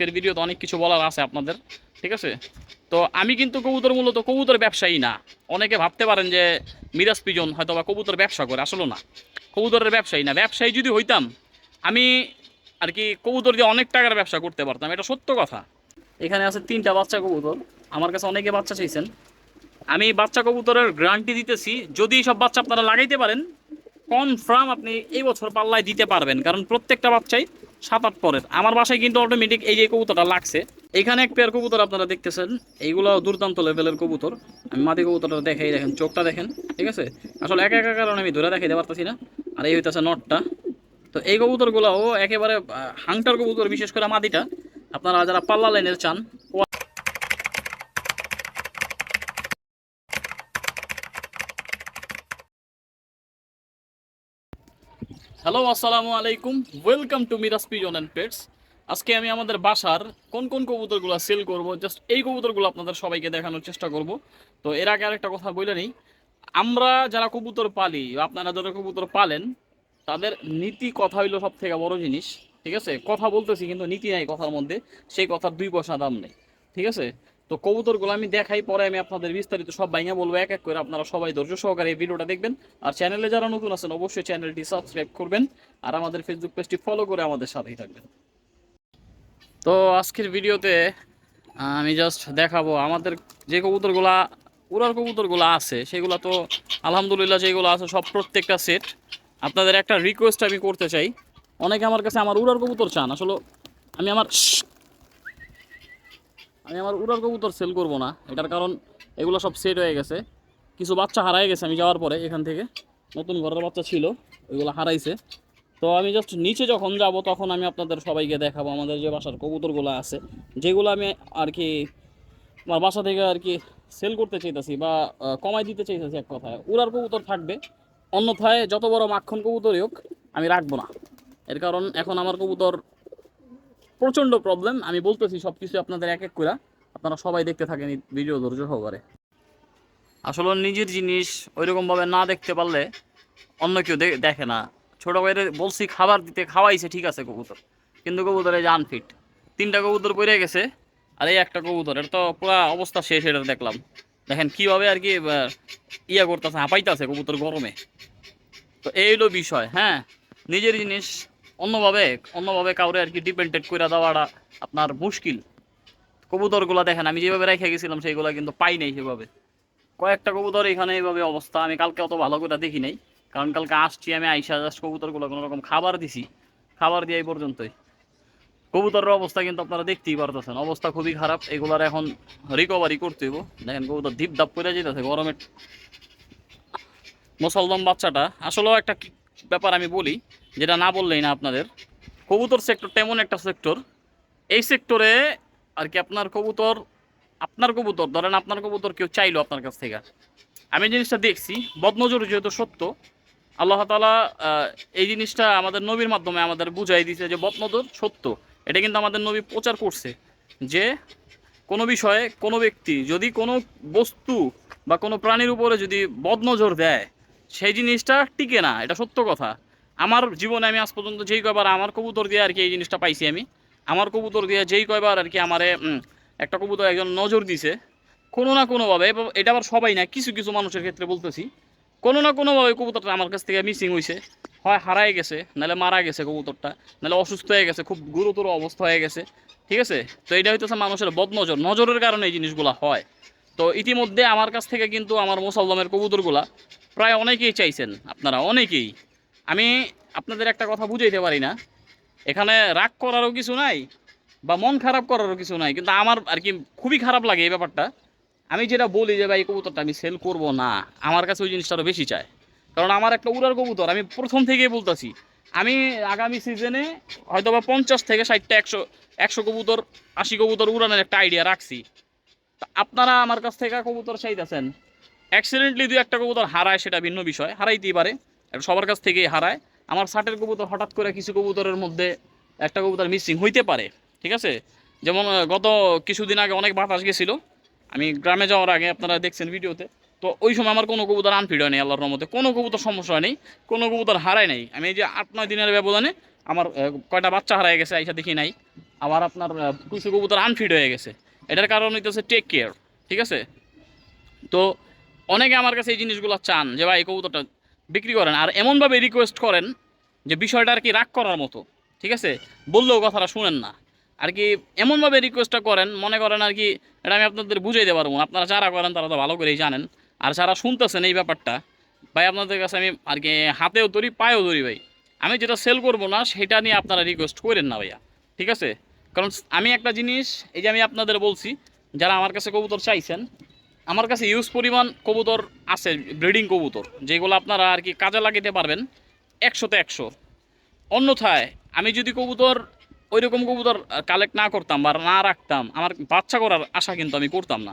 আজকের ভিডিওতে অনেক কিছু বলার আছে আপনাদের, ঠিক আছে? তো আমি কিন্তু কবুতর মূলত কবুতর ব্যবসায়ী না। অনেকে ভাবতে পারেন যে মিরাজ পিজন হয়তো বা কবুতর ব্যবসা করে, আসলে না। কবুতরের ব্যবসায়ী না। ব্যবসায়ী যদি হইতাম, আমি আর কি কবুতর দিয়ে অনেক টাকার ব্যবসা করতে পারতাম, এটা সত্য কথা। এখানে আছে তিনটা বাচ্চা কবুতর, আমার কাছে অনেকে বাচ্চা চাইছেন। আমি বাচ্চা কবুতরের গ্যারান্টি দিতেছি, যদি সব বাচ্চা আপনারা লাগাইতে পারেন কনফার্ম আপনি এই বছর পাল্লায় দিতে পারবেন, কারণ প্রত্যেকটা বাচ্চাই সাত আট পরের। আমার বাসায় কিন্তু অটোমেটিক এই যে কবুতরটা লাগছে, এখানে এক পেয়ার কবুতর আপনারা দেখতেছেন এইগুলো দুর্দান্ত লেভেলের কবুতর। আমি মাদি কবুতরটা দেখাই, দেখেন, চোখটা দেখেন, ঠিক আছে? আসলে একা একা কারণে আমি ধরে দেখাইতে পারতেছি না, আর এই হইতেছে নটটা। তো এই কবুতরগুলোও একেবারে হাংটার কবুতর বিশেষ করে মাদিটা, আপনারা যারা পাল্লা লাইনের চান হ্যালো আসসালামু আলাইকুম। Welcome to Miraj pigeon and pets আজকে আমি আমাদের বাসার কোন কোন কবুতরগুলো সেল করব জাস্ট এই কবুতরগুলো আপনাদের সবাইকে দেখানোর চেষ্টা করব। তো এর আগে আরেকটা কথা বলে নেই। আমরা যারা কবুতর পালি, আপনারা যারা কবুতর পালেন, তাদের নীতি কথা হইল সব থেকে বড় জিনিস, ঠিক আছে? কথা বলতেছি কিন্তু নীতি নাই কথার মধ্যে, সেই কথার দুই পয়সা দাম নেই, ঠিক আছে? তো কবুতরগুলো আমি দেখাই, পরে আমি আপনাদের বিস্তারিত সব ভাইঙা বলব, এক এক করে আপনারা সবাই ধৈর্য সহকারে এই ভিডিওটা দেখবেন। আর চ্যানেলে যারা নতুন আছেন, অবশ্যই চ্যানেলটি সাবস্ক্রাইব করবেন আর আমাদের ফেসবুক পেজটি ফলো করে আমাদের সাথেই থাকবেন। তো আজকের ভিডিওতে আমি জাস্ট দেখাবো আমাদের যে কবুতরগুলা, উড়ার কবুতরগুলো আছে, সেগুলো তো আলহামদুলিল্লাহ যেগুলো আছে সব প্রত্যেকটা সেট আপনাদের একটা রিকোয়েস্ট আমি করতে চাই। অনেকে আমার কাছে আমার উড়ার কবুতর চান, আসলে আমি আমার আমি আমার উড়ার কবুতর সেল করব না। এটার কারণ এগুলো সব সেট হয়ে গেছে। কিছু বাচ্চা হারাই গেছে, আমি যাওয়ার পরে এখান থেকে। নতুন ঘরের বাচ্চা ছিল, ওইগুলো হারাইছে। তো আমি জাস্ট নিচে যখন যাব, তখন আমি আপনাদের সবাইকে দেখাবো আমাদের যে বাসার কবুতরগুলো আছে। যেগুলো আমি আর কি আমার বাসা থেকে আর কি সেল করতে চাইতেছি বা কমাই দিতে চাইতেছি এক কথায়। উড়ার কবুতর থাকবে, অন্যথায় যত বড় মাখন কবুতরই হোক, আমি রাখব না। এর কারণ এখন আমার কবুতর প্রচণ্ড প্রবলেম আমি বলতেছি সব কিছু আপনাদের এক এক করে আপনারা সবাই দেখতে থাকেন ভিডিও ধৈর্য সহকারে। আসলে নিজের জিনিস ওইরকমভাবে না দেখতে পারলে অন্য কেউ দেখে না। ছোটো ভাইরে বলছি খাবার দিতে খাওয়াইছে, ঠিক আছে কবুতর। কিন্তু কবুতর এই যে আনফিট তিনটা কবুতর পড়ে গেছে, আর এই একটা কবুতর এটা তো পুরো অবস্থা শেষ এটা দেখলাম। দেখেন কীভাবে আর কি ইয়া করতেছে, হাঁপাইতেছে কবুতর গরমে। তো এই হলো বিষয় হ্যাঁ? নিজের জিনিস অন্যভাবে অন্যভাবে কাউরে আর কি ডিপেন্ডেড করে দেওয়াটা আপনার মুশকিল। কবুতরগুলো দেখেন, আমি যেভাবে রেখে গেছিলাম, সেইগুলো কিন্তু পাই নাই সেভাবে। কয়েকটা কবুতর এখানে এইভাবে অবস্থা, আমি কালকে অত ভালো করে দেখি নাই। কারণ কালকে আসছি, আমি আইসা জাস্ট কবুতরগুলো কোনো রকম খাবার দিছি। খাবার দিয়ে এই পর্যন্তই। কবুতরের অবস্থা কিন্তু আপনারা দেখতেই পারতেছেন। অবস্থা খুবই খারাপ। এগুলার এখন রিকভারি করতে হইব। দেখেন কবুতর ধিপ ধাপ করে যেতেছে গরমের মুসলমান বাচ্চাটা। আসলেও একটা ব্যাপার আমি বলি যেটা না বললেই না আপনাদের, কবুতর সেক্টরটা এমন একটা সেক্টর এই সেক্টরে আর কি আপনার কবুতর আপনার কবুতর, ধরেন আপনার কবুতর কেউ চাইলো আপনার কাছ থেকে। আমি জিনিসটা দেখছি বদনজর যেহেতু সত্য, আল্লাহ তালা এই জিনিসটা আমাদের নবীর মাধ্যমে আমাদের বুঝাই দিয়েছে যে বদনজর সত্য। এটা কিন্তু আমাদের নবী প্রচার করছে যে কোনো বিষয়ে কোনো ব্যক্তি যদি কোনো বস্তু বা কোনো প্রাণীর উপরে যদি বদনজর দেয়, সেই জিনিসটা টিকে না, এটা সত্য কথা। আমার জীবনে আমি আজ পর্যন্ত যেই কয়বার আমার কবুতর দিয়ে আর কি এই জিনিসটা পাইছি আমি, আমার কবুতর দিয়ে যেই কয়বার আর কি আমারে একটা কবুতর একজন নজর দিছে, কোনো না কোনোভাবে এটা আবার সবাই না, কিছু কিছু মানুষের ক্ষেত্রে বলতেছি, কোনো না কোনোভাবে কবুতরটা আমার কাছ থেকে মিসিং হয়েছে হয় হারায় গেছে, নাহলে মারা গেছে কবুতরটা, নাহলে অসুস্থ হয়ে গেছে, খুব গুরুতর অবস্থা হয়ে গেছে, ঠিক আছে? তো এটা হইতেছে মানুষের বদনজর, নজরের কারণে এই জিনিসগুলো হয়। তো ইতিমধ্যে আমার কাছ থেকে কিন্তু আমার মুসলমানের কবুতরগুলা প্রায় অনেকেই চাইছেন, আপনারা অনেকেই আমি আপনাদের একটা কথা বুঝাইতে পারি না। এখানে রাগ করারও কিছু নাই, বা মন খারাপ করারও কিছু নাই, কিন্তু আমার আর কি খুবই খারাপ লাগে এই ব্যাপারটা। আমি যেটা বলি যে, ভাই কবুতরটা আমি সেল করব না। আমার কাছে ওই জিনিসটা আরও বেশি চায়। কারণ আমার একটা উড়ার কবুতর, আমি প্রথম থেকেই বলতেছি, আমি আগামী সিজনে হয়তো বা পঞ্চাশ থেকে ষাটটা একশো একশো কবুতর, আশি কবুতর উড়ানোর একটা আইডিয়া রাখছি। আপনারা আমার কাছ থেকে কবুতর চাইতেছেন। অ্যাক্সিডেন্টলি দু একটা কবুতর হারায়, সেটা ভিন্ন বিষয়, হারাইতেই পারে। সবার কাছ থেকেই হারায়। আমার ষাটের কবুতর হঠাৎ করে কিছু কবুতরের মধ্যে একটা কবুতর মিসিং হইতে পারে, ঠিক আছে? যেমন গত কিছুদিন আগে অনেক বাতাস গেছিল। আমি গ্রামে যাওয়ার আগে আপনারা দেখছেন ভিডিওতে। তো ওই সময় আমার কোনো কবুতর আনফিড হয়নি, আল্লাহর রহমতে। কোনো কবুতর সমস্যা হয়নি, কোনো কবুতর হারায় নাই। আমি এই যে আট, নয় দিনের ব্যবধানে আমার কয়টা বাচ্চা হারায় গেছে, আইসা দেখি নাই। আবার আপনার কিছু কবুতর আনফিড হয়ে গেছে। এটার কারণ হইতেছে টেক কেয়ার ঠিক আছে? তো অনেকে আমার কাছে এই জিনিসগুলো চান যে, ভাই, এই কবুতরটা বিক্রি করেন আর এমনভাবে রিকোয়েস্ট করেন যে বিষয়টা আর কি রাগ করার মতো, ঠিক আছে? বললেও কথাটা শুনেন না। আর কি এমনভাবে রিকোয়েস্টটা করেন, মনে করেন আর কি, এটা আমি আপনাদের বুঝাইতে পারব আপনারা যারা করেন তারা তো ভালো করেই জানেন। আর যারা শুনতেছেন এই ব্যাপারটা, ভাই, আপনাদের কাছে আমি আর কি হাতেও ধরি, পায়েও ধরি ভাই। আমি যেটা সেল করব না, সেটা নিয়ে আপনারা রিকোয়েস্ট করেন না ভাইয়া, ঠিক আছে? কারণ আমি একটা জিনিস, এই যে আমি আপনাদের বলছি, যারা আমার কাছে কবুতর চাইছেন আমার কাছে ইউজ পরিমাণ কবুতর আছে ব্রিডিং কবুতর, যেগুলো আপনারা আর কি কাজে লাগাতে পারবেন একশোতে একশো। অন্যথায় আমি যদি কবুতর ওই রকম কবুতর কালেক্ট না করতাম বা না রাখতাম, আমার বাচ্চা করার আশা কিন্তু আমি করতাম না।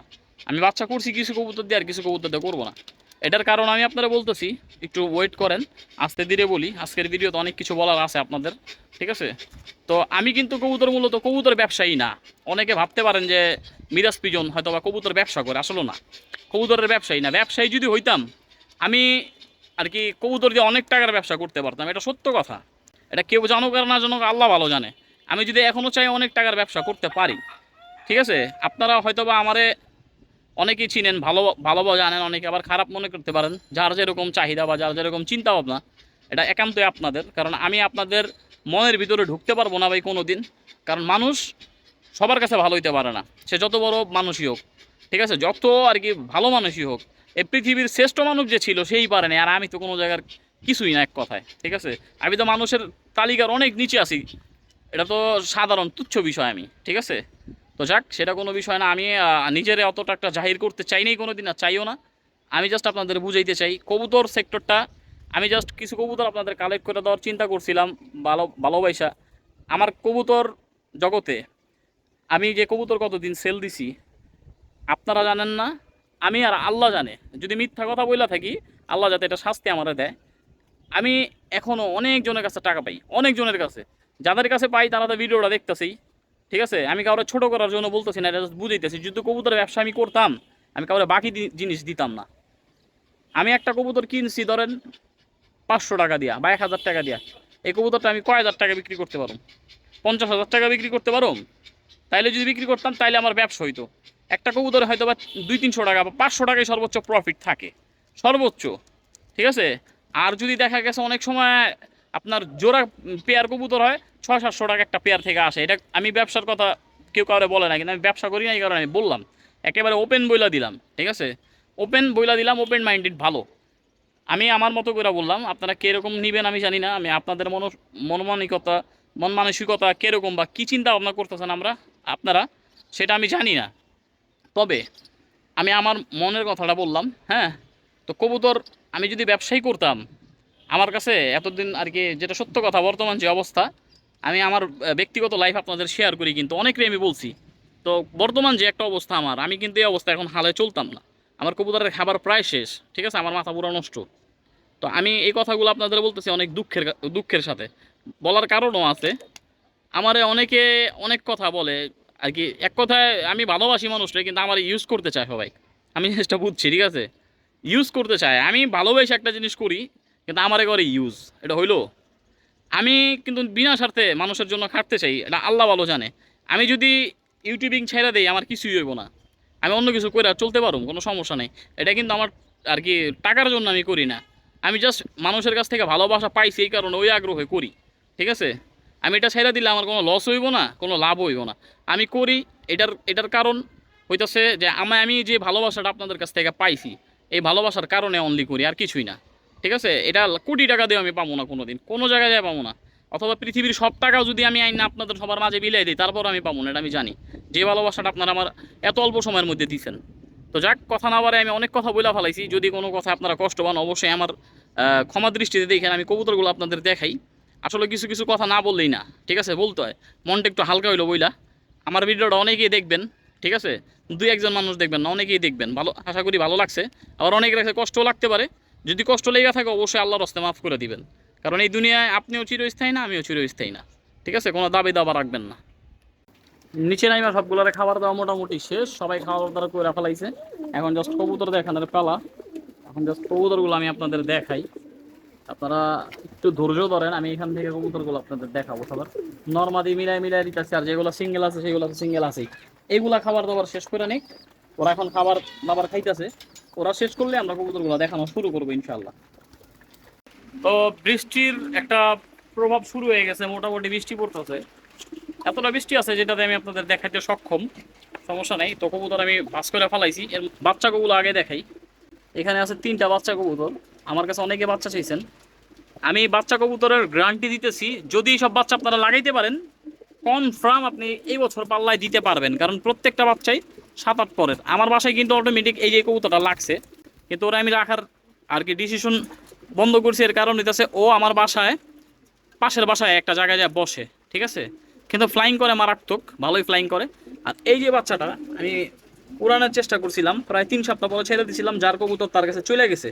আমি বাচ্চা করছি, কিছু কবুতর দিয়ে আর কিছু কবুতর দিয়ে করব না। এটার কারণ আমি আপনারা বলতেছি, একটু ওয়েট করেন, আস্তে ধীরে বলি, আজকের ভিডিওতে অনেক কিছু বলার আছে আপনাদের, ঠিক আছে? তো আমি কিন্তু কবুতর মূলত কবুতর ব্যবসায়ী না। অনেকে ভাবতে পারেন যে মিরাজ পিজন হয়তো বা কবুতর ব্যবসা করে, আসলে না। কবুতরের ব্যবসায়ী না। ব্যবসায়ী যদি হইতাম, আমি আর কি কবুতর দিয়ে অনেক টাকার ব্যবসা করতে পারতাম, এটা সত্য কথা। এটা কেউ জানুক আর না জানুক, আল্লাহ ভালো জানে। আমি যদি এখনও চাই অনেক টাকার ব্যবসা করতে পারি, ঠিক আছে? আপনারা হয়তো বা আমারে অনেকেই চিনেন, ভালো ভালোভাবে জানেন, অনেকে আবার খারাপ মনে করতে পারেন। যার যেরকম চাহিদা বা যার যেরকম চিন্তা ভাবনা, এটা একান্তই আপনাদের। কারণ আমি আপনাদের মনের ভিতরে ঢুকতে পারব না ভাই কোনো দিন কারণ মানুষ সবার কাছে ভালো হইতে পারে না। সে যত বড় মানুষই হোক, ঠিক আছে? যত আর কি ভালো মানুষই হোক, এই পৃথিবীর শ্রেষ্ঠ মানুষ যে ছিল সেই পারে না আর আমি তো কোনো জায়গার কিছুই না এক কথায়, ঠিক আছে? আমি তো মানুষের তালিকার অনেক নিচে আছি। এটা তো সাধারণ তুচ্ছ বিষয় আমি, ঠিক আছে? তো যাক, সেটা কোনো বিষয় না। আমি নিজের অতটা একটা জাহির করতে চাই নাই কোনো দিন আর চাইও না। আমি জাস্ট আপনাদের বুঝাইতে চাই, কবুতর সেক্টরটা আমি জাস্ট কিছু কবুতর আপনাদের কালেক্ট করে দেওয়ার চিন্তা করছিলাম, ভালো ভালোবাসা আমার কবুতর জগতে, আমি যে কবুতর কতদিন সেল দিছি, আপনারা জানেন না। আমি আর আল্লাহ জানে, যদি মিথ্যা কথা বইলা থাকি, আল্লাহ যাতে এটা শাস্তি আমারে দেয়। আমি এখনও অনেকজনের কাছে টাকা পাই, অনেকজনের কাছে। যাদের কাছে পাই, তারা তো ভিডিওটা দেখতেছেই। ঠিক আছে? আমি কাউরে ছোট করার জন্য বলতেছি না, এটা বুঝাইতেছি। যদি কবুতরের ব্যবসা আমি করতাম, আমি কাউরে বাকি জিনিস দিতাম না। আমি একটা কবুতর কিনছি, ধরেন পাঁচশো টাকা দিয়া বা এক হাজার টাকা দিয়া। এই কবুতরটা আমি কয় হাজার টাকা বিক্রি করতে পারো পঞ্চাশ হাজার টাকা বিক্রি করতে পারো তাইলে যদি বিক্রি করতাম, তাইলে আমার ব্যবসা হইতো। একটা কবুতরে হয়তো বা দুই তিনশো টাকা বা পাঁচশো টাকায় সর্বোচ্চ প্রফিট থাকে। সর্বোচ্চ, ঠিক আছে? আর যদি দেখা গেছে অনেক সময় আপনার জোড়া পেয়ার কবুতর হয় ছয় সাতশো টাকা একটা পেয়ার থেকে আসে। এটা আমি ব্যবসার কথা কেউ কাউরে বলে না, কিন্তু আমি ব্যবসা করি না, এই কারণে আমি বললাম। একেবারে ওপেন বইলা দিলাম, ঠিক আছে? ওপেন বইলা দিলাম ওপেন মাইন্ডেড ভালো। আমি আমার মতো করে বললাম, আপনারা কীরকম নেবেন আমি জানি না, আমি আপনাদের মন মনমানিকতা মন মানসিকতা কীরকম বা কী চিন্তা ভাবনা করতেছেন আমরা, আপনারা, সেটা আমি জানি না। তবে, আমি আমার মনের কথাটা বললাম হ্যাঁ? তো কবুতর আমি যদি ব্যবসায়ী করতাম, আমার কাছে এতদিন আর কি যেটা সত্য কথা, বর্তমান যে অবস্থা আমি আমার ব্যক্তিগত লাইফ আপনাদের শেয়ার করি কিন্তু অনেকেরই আমি বলছি, তো বর্তমান যে একটা অবস্থা আমার, আমি কিন্তু এই অবস্থা এখন হালে চলতাম না। আমার কবুতরের খাবার প্রায় শেষ, ঠিক আছে? আমার মাথা পুরো নষ্ট। তো আমি এই কথাগুলো আপনাদের বলতেছি অনেক দুঃখের দুঃখের সাথে। বলার কারণও আছে। আমারে অনেকে অনেক কথা বলে, আর কি এক কথায় আমি ভালোবাসি মানুষটা কিন্তু আমার ইউজ করতে চায় সবাই। আমি জিনিসটা বুঝছি, ঠিক আছে? ইউজ করতে চায়। আমি ভালোবেসে একটা জিনিস করি, কিন্তু আমার করে ইউজ এটা হইল? আমি কিন্তু বিনা স্বার্থে মানুষের জন্য খাটতে চাই, এটা আল্লাহ ভালো জানে। আমি যদি ইউটিউবিং ছেড়ে দেই, আমার কিছুই হইব না। আমি অন্য কিছু করে চলতে পারুম, কোনো সমস্যা নেই। এটা কিন্তু আমার আর কি টাকার জন্য আমি করি না। আমি জাস্ট মানুষের কাছ থেকে ভালোবাসা পাইছি এই কারণে ওই আগ্রহে করি, ঠিক আছে? আমি এটা ছেড়ে দিলে আমার কোনো লস হইব না, কোনো লাভ হইব না। আমি করি, এটার এটার কারণ হইতেছে যে আমি আমি যে ভালোবাসাটা আপনাদের কাছ থেকে পাইছি, এই ভালোবাসার কারণে অনলি করি, আর কিছুই না। ঠিক আছে? এটা কোটি টাকা দিয়ে আমি পাবো না কোনো দিন কোনো জায়গায় যায় পাবো না। অথবা পৃথিবীর সব টাকাও যদি আমি আইন আপনাদের সবার মাঝে বিলাই দিই, তারপর আমি পাবো না, এটা আমি জানি। যে ভালোবাসাটা আপনারা আমার এত অল্প সময়ের মধ্যে দিচ্ছেন তো যাক, কথা না বারে আমি অনেক কথা বলে ফেলাইছি। যদি কোনো কথা আপনারা কষ্ট পান, অবশ্যই আমার ক্ষমা দৃষ্টিতে দেখেন, আমি কবুতরগুলো আপনাদের দেখাই। আসলে কিছু কিছু কথা না বললেই না, ঠিক আছে? বলতে হয়। মনটা একটু হালকা হইল বইলা। আমার ভিডিওটা অনেকেই দেখবেন, ঠিক আছে? দুই একজন মানুষ দেখবেন না, অনেকেই দেখবেন। ভালো, আশা করি ভালো লাগছে। আবার অনেকের কাছে কষ্টও লাগতে পারে। যদি কষ্ট লেগে থাকে, অবশ্যই আল্লাহর হস্তে মাফ করে দিবেন। কারণ এই দুনিয়ায় আপনিও চিরস্থায়ী না, আমিও চিরস্থায়ী না। ঠিক আছে? কোনো দাবি দাবা রাখবেন না। নিচে নাইমা, সবগুলোরে খাবার দেওয়া মোটামুটি শেষ। সবাই খাওয়া দাওয়া করে ফেলাইছে। এখন জাস্ট কবুতর দেখানোর পালা। এখন জাস্ট কবুতরগুলো আমি আপনাদের দেখাই। আপনারা একটু ধৈর্য ধরেন, আমি এখান থেকে কবুতরগুলো আপনাদের দেখাবো সবার। নর্মাদি মিলাই মিলাই দিতেছি, আর যেগুলো সিঙ্গেল আছে, সেগুলো সিঙ্গেল আছেই। এইগুলা খাবার দাবার শেষ করে নিক। ওরা এখন খাবার দাবার খাইতেছে। ওরা শেষ করলে আমরা কবুতরগুলো দেখানো শুরু করব ইনশাল্লাহ তো বৃষ্টির একটা প্রভাব শুরু হয়ে গেছে, মোটামুটি বৃষ্টি পড়তেছে। এতটা বৃষ্টি আছে যেটাতে আমি আপনাদের দেখাতে সক্ষম, সমস্যা নেই। তো কবুতর আমি পাস করে ফেলাইছি। এর বাচ্চা কবুলো আগে দেখাই। এখানে আছে তিনটা বাচ্চা কবুতর। আমার কাছে অনেকে বাচ্চা চাইছেন। আমি বাচ্চা কবুতরের গ্যারান্টি দিতেছি, যদি সব বাচ্চা আপনারা লাগাইতে পারেন, কনফার্ম আপনি এই বছর পাল্লায় দিতে পারবেন। কারণ প্রত্যেকটা বাচ্চাই সাত আট পরের। আমার বাসায় কিন্তু অটোমেটিক এই যে কবুতরটা লাগছে, কিন্তু ওরা আমি রাখার আর কি ডিসিশন বন্ধ করছি এর কারণ হইতেছে ও আমার বাসায়, পাশের বাসায় একটা জায়গায় যা বসে, ঠিক আছে? কিন্তু ফ্লাইং করে মারাত্মক, ভালোই ফ্লাইং করে। আর এই যে বাচ্চাটা, আমি উড়ানোর চেষ্টা করছিলাম, প্রায় তিন সপ্তাহ পরে ছেড়ে দিয়েছিলাম যার কবুতর তার কাছে চলে গেছে।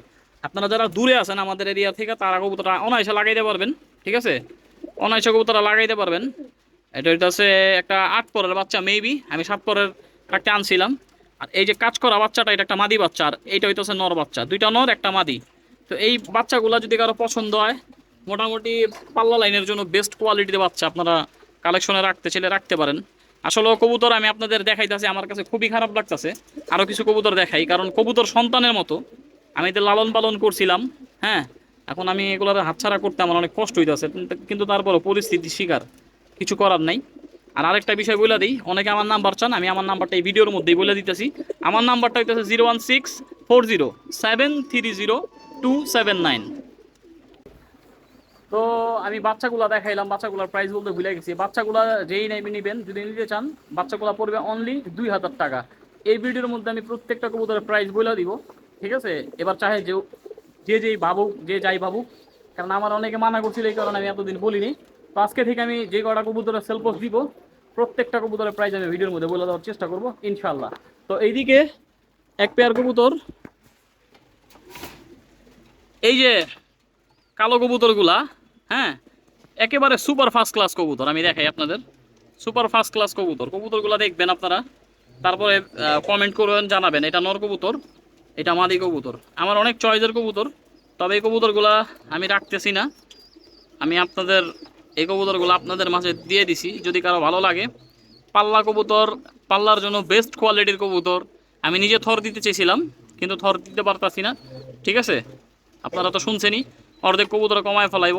আপনারা যারা দূরে আছেন আমাদের এরিয়া থেকে, তারা কবুতরটা অনায়াসে লাগাইতে পারবেন, ঠিক আছে? অনায়াসে কবুতরটা লাগাইতে পারবেন। এটা হচ্ছে একটা আট পরের বাচ্চা মেবি আমি সাত পরের একটা আনছিলাম আর এই যে কাজ করা বাচ্চাটা, এটা একটা মাদি বাচ্চা, আর এইটা হইতেছে নর বাচ্চা। দুইটা নর, একটা মাদি। তো এই বাচ্চাগুলো যদি কারও পছন্দ হয়, মোটামুটি পাল্লা লাইনের জন্য বেস্ট কোয়ালিটির বাচ্চা আপনারা কালেকশনে রাখতে চাইলে রাখতে পারেন। আসলে কবুতর আমি আপনাদের দেখাইতেছি, আমার কাছে খুবই খারাপ লাগতেছে। আরও কিছু কবুতর দেখাই, কারণ কবুতর সন্তানের মতো। আমি এদের লালন পালন করছিলাম হ্যাঁ? এখন আমি এগুলোর হাতছাড়া করতে আমার অনেক কষ্ট হইতেছে, কিন্তু তারপরও পরিস্থিতি শিকার। কিছু করার নাই। আর আরেকটা বিষয় বলে দিই, অনেকে আমার নাম্বার চান, আমি আমার নাম্বারটা এই ভিডিওর মধ্যেই বলে দিতেছি। আমার নাম্বারটা হইতেছে zero one six four zero seven three zero two seven nine. তো আমি বাচ্চাগুলা দেখাইলাম, বাচ্চাগুলার প্রাইস বলতে ভুলে গেছি। বাচ্চাগুলা যেই নেবে, নেবেন, যদি নিতে চান, বাচ্চাগুলা পড়বে অনলি দুই হাজার টাকা। এই ভিডিওর মধ্যে আমি প্রত্যেকটা কবুতরের প্রাইস বলে দিব, ঠিক আছে? এবার চাহে যে যে যেই ভাবুক, যে যাই ভাবুক, কারণ আমার অনেকে মানা করছিল এই কারণে আমি এতদিন বলিনি। তো আজকে থেকে আমি যে কটা কবুতরের সেল পোস্ট দিব প্রত্যেকটা কবুতরের প্রাইস আমি ভিডিওর মধ্যে বলে দেওয়ার চেষ্টা করব ইনশাল্লাহ তো এইদিকে এক পেয়ার কবুতর। এই যে কালো কবুতরগুলা হ্যাঁ একেবারে সুপার ফার্স্ট ক্লাস কবুতর, আমি দেখাই আপনাদের। সুপার ফার্স্ট ক্লাস কবুতর। কবুতরগুলো দেখবেন আপনারা। তারপরে কমেন্ট করবেন, জানাবেন, এটা নর কবুতর, এটা মাদি কবুতর। আমার অনেক চয়েসের কবুতর, তবে এই কবুতরগুলা আমি রাখতেছি না। আমি আপনাদের এই কবুতরগুলো আপনাদের মাঝে দিয়ে দিছি। যদি কারও ভালো লাগে, পাল্লা কবুতর, পাল্লার জন্য বেস্ট কোয়ালিটির কবুতর, আমি নিজে থর দিতে চেয়েছিলাম, কিন্তু থর দিতে পারতাছি না। ঠিক আছে? আপনারা তো শুনছেনই, অর্ধেক কবুতর কমায় ফেলাইব।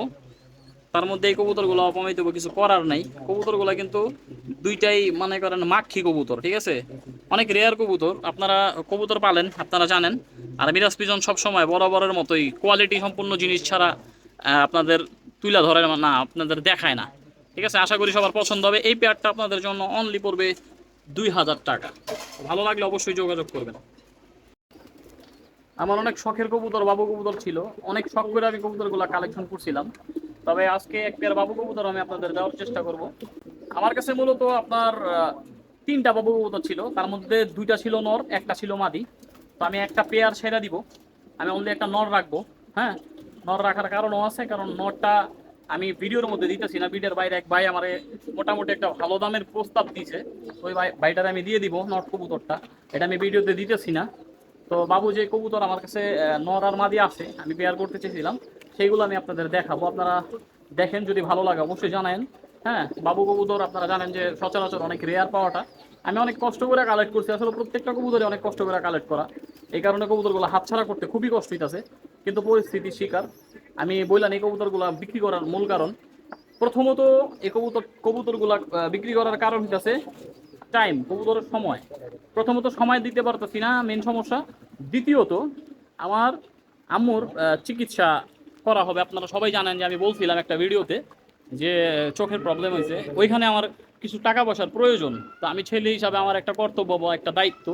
তার মধ্যে এই কবুতরগুলো হবে কিছু করার নাই। কবুতরগুলো কিন্তু দুইটাই মনে করেন মাক্ষী কবুতর, ঠিক আছে? অনেক রেয়ার কবুতর। আপনারা কবুতর পালেন, আপনারা জানেন। আর মিরাজ পিজন সবসময় বরাবরের মতোই কোয়ালিটি সম্পূর্ণ জিনিস ছাড়া আপনাদের তুলা ধরে না, আপনাদের দেখায় না। ঠিক আছে? আশা করি সবার পছন্দ হবে। এই পেয়ারটা আপনাদের জন্য অনলি পড়বে দুই হাজার টাকা। ভালো লাগলে অবশ্যই যোগাযোগ করবেন। আমার অনেক শখের কবুতর, বাবু কবুতর ছিল। অনেক শখ করে আমি কবুতরগুলো কালেকশন করছিলাম। তবে আজকে এক পেয়ার বাবু কবুতর আমি আপনাদের দেওয়ার চেষ্টা করব। আমার কাছে মূলত আপনার তিনটা বাবু কবুতর ছিল। তার মধ্যে দুইটা ছিল নর, একটা ছিল মাদি। তো আমি একটা পেয়ার সেরা দিব। আমি অনলি একটা নর রাখব। হ্যাঁ? নর রাখার কারণও আছে, কারণ নরটা আমি ভিডিওর মধ্যে দিতেছি না। ভিডিওর বাইরে এক ভাই আমার মোটামুটি একটা ভালো দামের প্রস্তাব দিয়েছে। ওই ভাই ভাইটারে আমি দিয়ে দিব নট কবুতরটা। এটা আমি ভিডিওতে দিতেছি না। তো বাবু যে কবুতর আমার কাছে নর আর মাদি আছে, আমি পেয়ার করতে চেয়েছিলাম, সেইগুলো আমি আপনাদের দেখাবো। আপনারা দেখেন যদি ভালো লাগে অবশ্যই জানেন হ্যাঁ বাবু কবুতর আপনারা জানেন যে সচরাচর অনেক রেয়ার পাওয়াটা। আমি অনেক কষ্ট করে কালেক্ট করছি। আসলে প্রত্যেকটা কবুতরে অনেক কষ্ট করে কালেক্ট করা। এই কারণে কবুতরগুলো হাতছাড়া করতে খুবই কষ্ট হইতাছে। কিন্তু পরিস্থিতির শিকার। আমি বললাম, এই কবুতরগুলো বিক্রি করার মূল কারণ। প্রথমত, এই কবুতর, কবুতরগুলা বিক্রি করার কারণ হইতাছে টাইম কবুতরের সময়। প্রথমত সময় দিতে পারতেছি না মেন সমস্যা। দ্বিতীয়ত, আমার আম্মুর চিকিৎসা করা হবে। আপনারা সবাই জানেন যে আমি বলছিলাম একটা ভিডিওতে যে চোখের প্রবলেম হয়েছে ওইখানে আমার কিছু টাকা পয়সার প্রয়োজন। তো আমি ছেলে হিসাবে আমার একটা কর্তব্য বা একটা দায়িত্ব,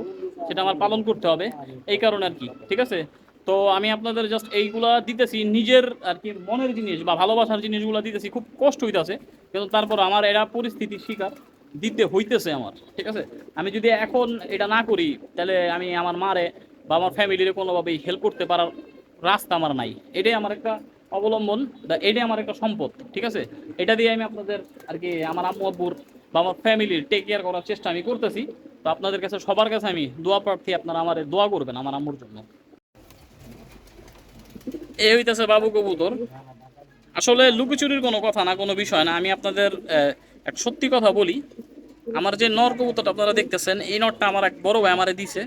সেটা আমার পালন করতে হবে। এই কারণে আর কি, ঠিক আছে? তো আমি আপনাদের জাস্ট এইগুলা দিতেছি, নিজের আর কি মনের জিনিস বা ভালোবাসার জিনিসগুলো দিতেছি, খুব কষ্ট হইতেছে, কিন্তু তারপর আমার এরা পরিস্থিতি শিকার দিতে হইতেছে আমার, ঠিক আছে? আমি যদি এখন এটা না করি, তাহলে আমি আমার মারে বা আমার ফ্যামিলির কোনোভাবেই হেল্প করতে পারার রাস্তা আমার নাই। এটাই আমার একটা অবলম্বন বা এটাই আমার একটা সম্পদ, ঠিক আছে? এটা দিয়ে আমি আপনাদের আর কি আমার আম্মু, আব্বুর বা আমার ফ্যামিলির টেক কেয়ার করার চেষ্টা আমি করতেছি। তো আপনাদের কাছে সবার কাছে আমি দোয়া প্রার্থী, আপনারা আমার দোয়া করবেন আমার আম্মুর জন্য। এই হইতেছে বাবু কবুতর। আসলে লুকোচুরির কোনো কথা না, কোনো বিষয় না। আমি আপনাদের এক সত্যি কথা বলি। আমার যে নর কবুতরটা আপনারা দেখতেছেন, এই নরটা আমার এক বড় ভাই আমারে দিছে।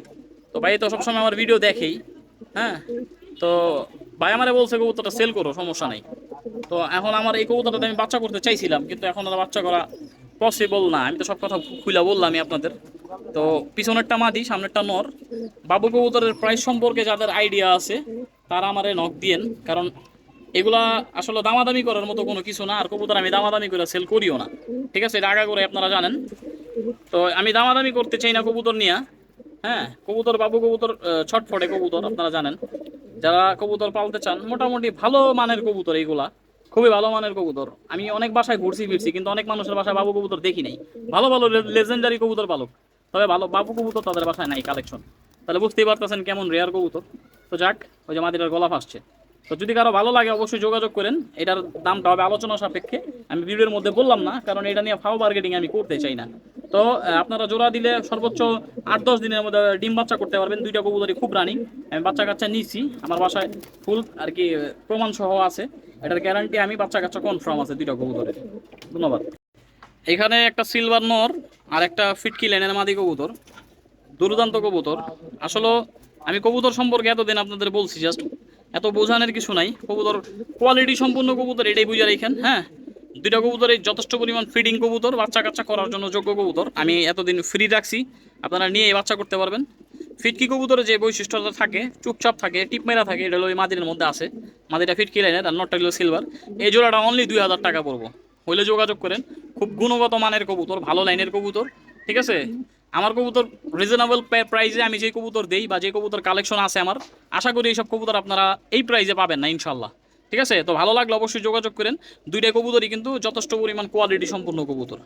তো ভাই তো সবসময় আমার ভিডিও দেখেই হ্যাঁ? তো ভাই আমারে বলছে, কবুতরটা সেল করো, সমস্যা নাই। তো এখন আমার এই কবুতরটা আমি বাচ্চা করতে চাইছিলাম, কিন্তু এখন আর বাচ্চা করা পসিবল না। আমি তো সব কথা খুলে বললামই আপনাদের। তো পিছনেরটা মাদি, সামনেরটা নর। বাবু কবুতরের প্রাইস সম্পর্কে যাদের আইডিয়া আছে তারা আমারে নক দিয়েন, কারণ এগুলা আসলে দামাদামি করার মতো কোনো কিছু না, আর কবুতর আমি দামাদামি করে সেল করিও না। ঠিক আছে, এটা আগা করে আপনারা জানেন। তো আমি দামাদামি করতে চাই না কবুতর নিয়ে। হ্যাঁ কবুতর বাবু কবুতর ছটফটে কবুতর, আপনারা জানেন। যারা কবুতর পালতে চান, মোটামুটি ভালো মানের কবুতর এইগুলা। খুবই ভালো মানের কবুতর। আমি অনেক বাসায় ঘুরছি, ফিরছি, কিন্তু অনেক মানুষের বাসায় বাবু কবুতর দেখি নাই। ভালো ভালো লেজেন্ডারি কবুতর পালক। তবে ভালো বাবু কবুতর তাদের বাসায় নাই কালেকশন তাহলে বুঝতেই পারতেছেন কেমন রেয়ার কবুতর। তো যাক, ওই যে মাদিটার গলা ফাঁসছে তো যদি কারও ভালো লাগে, অবশ্যই যোগাযোগ করেন। এটার দামটা হবে আলোচনা সাপেক্ষে। আমি ভিডিওর মধ্যে বললাম না, কারণ এটা নিয়ে ফাও মার্কেটিং আমি করতে চাই না। তো আপনারা জোড়া দিলে সর্বোচ্চ আট দশ দিনের মধ্যে ডিম বাচ্চা করতে পারবেন। দুইটা কবুতরই খুব রানিং আমি বাচ্চা কাচ্চা নিয়েছি আমার বাসায় ফুল আর কি প্রমাণ সহ আছে। এটার গ্যারান্টি আমি বাচ্চা কাচ্চা কনফার্ম আছে দুইটা কবুতরের ধন্যবাদ। এখানে একটা সিলভার নর আর একটা ফিটকি লেনের মাদি কবুতর। দুর্দান্ত কবুতর। আসলে আমি কবুতর সম্পর্কে এতদিন আপনাদের বলছি জাস্ট এত বোঝানোর কিছু নাই। কবুতর কোয়ালিটি সম্পূর্ণ কবুতর এটাই বুঝে রেখেন হ্যাঁ? দুইটা কবুতরে যথেষ্ট পরিমাণ ফিডিং কবুতর বাচ্চা কাচ্চা করার জন্য যোগ্য কবুতর। আমি এতদিন ফ্রি রাখছি, আপনারা নিয়ে বাচ্চা করতে পারবেন। ফিটকি কবুতরে যে বৈশিষ্ট্যটা থাকে, চুপচাপ থাকে, টিপ মেরা থাকে, এটা ওই মাদির মধ্যে আছে। মাদিটা ফিটকি লাইনের আর নটটা হলো সিলভার এই জোড়াটা অনলি দুই হাজার টাকা পড়ব। হইলে যোগাযোগ করেন, খুব গুণগত মানের কবুতর, ভালো লাইনের কবুতর, ঠিক আছে? আমার কবুতর রিজনেবল প্রাইসে আমি যে কবুতর দেই বা যে কবুতর কালেকশন আছে আমার, আশা করি এইসব কবুতর আপনারা এই প্রাইসে পাবেন না ইনশাল্লাহ ঠিক আছে? তো ভালো লাগলে অবশ্যই যোগাযোগ করেন। দুইটা কবুতরই কিন্তু যথেষ্ট পরিমাণ কোয়ালিটি সম্পূর্ণ কবুতর।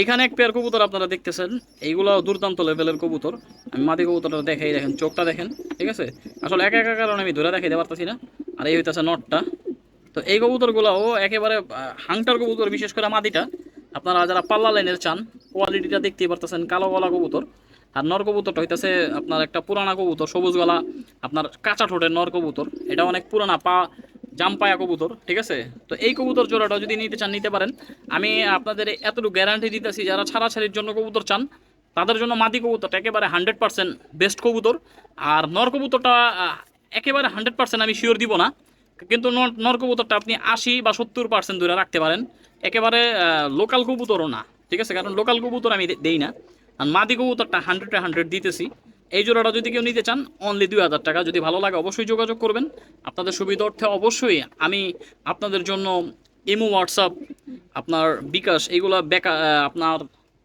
এখানে এক পেয়ার কবুতর আপনারা দেখতেছেন। এইগুলো দুর্দান্ত লেভেলের কবুতর। আমি মাদি কবুতরটা দেখাই, দেখেন, চোখটা দেখেন। ঠিক আছে? আসলে একা একা কারণে আমি ধরে দেখাইতে পারতেছি না। আর এই হইতেছে নটটা। তো এই কবুতরগুলোও একেবারে হাংটার কবুতর, বিশেষ করে মাদিটা। আপনারা যারা পাল্লা লাইনের চান কোয়ালিটিটা দেখতেই পারতেছেন কালো গলা কবুতর। আর নর কবুতরটা হইতেছে আপনার একটা পুরানা কবুতর, সবুজ গলা, আপনার কাঁচা ঠোঁটের নর কবুতর। এটা অনেক পুরানা পা, জাম্পায়া কবুতর, ঠিক আছে? তো এই কবুতর জোড়াটা যদি নিতে চান, নিতে পারেন। আমি আপনাদের এতটুকু গ্যারান্টি দিতেছি, যারা ছাড়াছাড়ির জন্য কবুতর চান, তাদের জন্য মাদি কবুতরটা একেবারে হান্ড্রেড পার্সেন্ট বেস্ট কবুতর। আর নর কবুতরটা একেবারে হান্ড্রেড পার্সেন্ট আমি শিওর দিব না। কিন্তু নর কবুতরটা আপনি আশি বা সত্তর পার্সেন্ট দূরে রাখতে পারেন। একেবারে লোকাল কবুতরও না, ঠিক আছে? কারণ লোকাল কবুতর আমি দেই না। আর মাদি কবুতরটা হান্ড্রেডে হান্ড্রেড দিতেছি। এই জোড়াটা যদি কেউ নিতে চান অনলি দুই হাজার টাকা। যদি ভালো লাগে, অবশ্যই যোগাযোগ করবেন। আপনাদের সুবিধার্থে অবশ্যই আমি আপনাদের জন্য ইমো, হোয়াটসঅ্যাপ, আপনার বিকাশ এইগুলো বেকা আপনার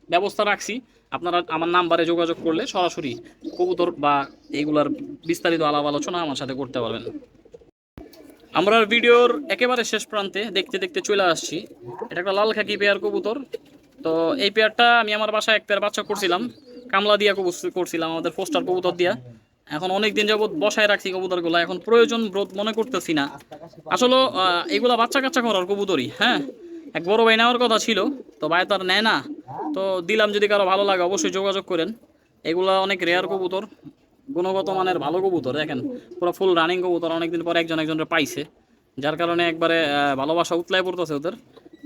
ব্যবস্থা রাখছি। আপনারা আমার নাম্বারে যোগাযোগ করলে সরাসরি কবুতর বা এইগুলার বিস্তারিত আলাপ আলোচনা আমার সাথে করতে পারবেন। আমরা ভিডিওর একেবারে শেষ প্রান্তে দেখতে দেখতে চলে আসছি। এটা একটা লাল খাকি পেয়ার কবুতর। তো এই পেয়ারটা আমি আমার বাসায় এক পেয়ার বাচ্চা করছিলাম। কামলা দিয়া কবুতর করছিলাম, আমাদের পোস্টার কবুতর দিয়া। এখন অনেক দিন যাবৎ বসায় রাখছি কবুতরগুলো, এখন প্রয়োজন বোধ মনে করতেছি না। আসলে এগুলা বাচ্চা কাচ্চা করার কবুতরই হ্যাঁ? এক বড় ভাই নেওয়ার কথা ছিল, তো ভাই তার নেয় না। তো দিলাম যদি কারও ভালো লাগে, অবশ্যই যোগাযোগ করেন। এগুলা অনেক রেয়ার কবুতর। গুণগত মানের ভালো কবুতর, দেখেন, পুরো ফুল রানিং কবুতর অনেকদিন পরে একজন একজনের পাইছে, যার কারণে একবারে ভালোবাসা উতলায় পড়তেছে ওদের।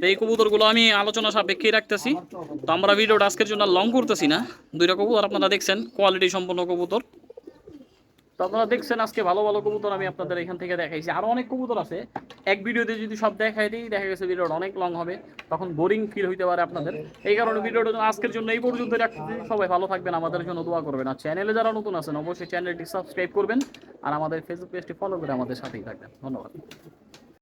এই কবুতরগুলো আমি আলোচনা সাপেক্ষেই রাখতেছি। তো আমরা ভিডিওটা আজকের জন্য লং করতেছি না। দুইটা কবুতর আপনারা দেখছেন কোয়ালিটি সম্পন্ন কবুতর। তো আপনারা দেখছেন আজকে ভালো ভালো কবুতর আমি আপনাদের এখান থেকে দেখাইছি। আরও অনেক কবুতর আছে। এক ভিডিওতে যদি সব দেখাই দিই, দেখা গেছে ভিডিওটা অনেক লং হবে। তখন বোরিং ফিল হইতে পারে আপনাদের। এই কারণে ভিডিওটা আজকের জন্য এই পর্যন্ত রাখছি। সবাই ভালো থাকবেন, আমাদের জন্য দোয়া করবেন। আর চ্যানেলে যারা নতুন আছেন, অবশ্যই চ্যানেলটি সাবস্ক্রাইব করবেন। আর আমাদের ফেসবুক পেজটি ফলো করে আমাদের সাথেই থাকবেন। ধন্যবাদ।